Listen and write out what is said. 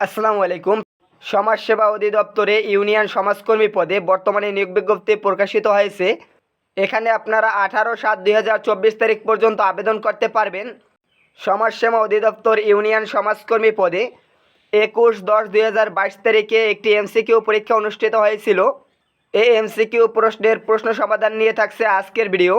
আসসালামু আলাইকুম। সমাজসেবা অধিদপ্তরে ইউনিয়ন সমাজকর্মী পদে বর্তমানে নিয়োগ বিজ্ঞপ্তি প্রকাশিত হয়েছে। এখানে আপনারা আঠারো সাত দুই হাজার চব্বিশ তারিখ পর্যন্ত আবেদন করতে পারবেন। সমাজসেবা অধিদপ্তর ইউনিয়ন সমাজকর্মী পদে একুশ দশ দুই হাজার বাইশ তারিখে একটি এমসিকিউ পরীক্ষা অনুষ্ঠিত হয়েছিল। এই এমসিকিউ প্রশ্নের প্রশ্ন সমাধান নিয়ে থাকছে আজকের ভিডিও।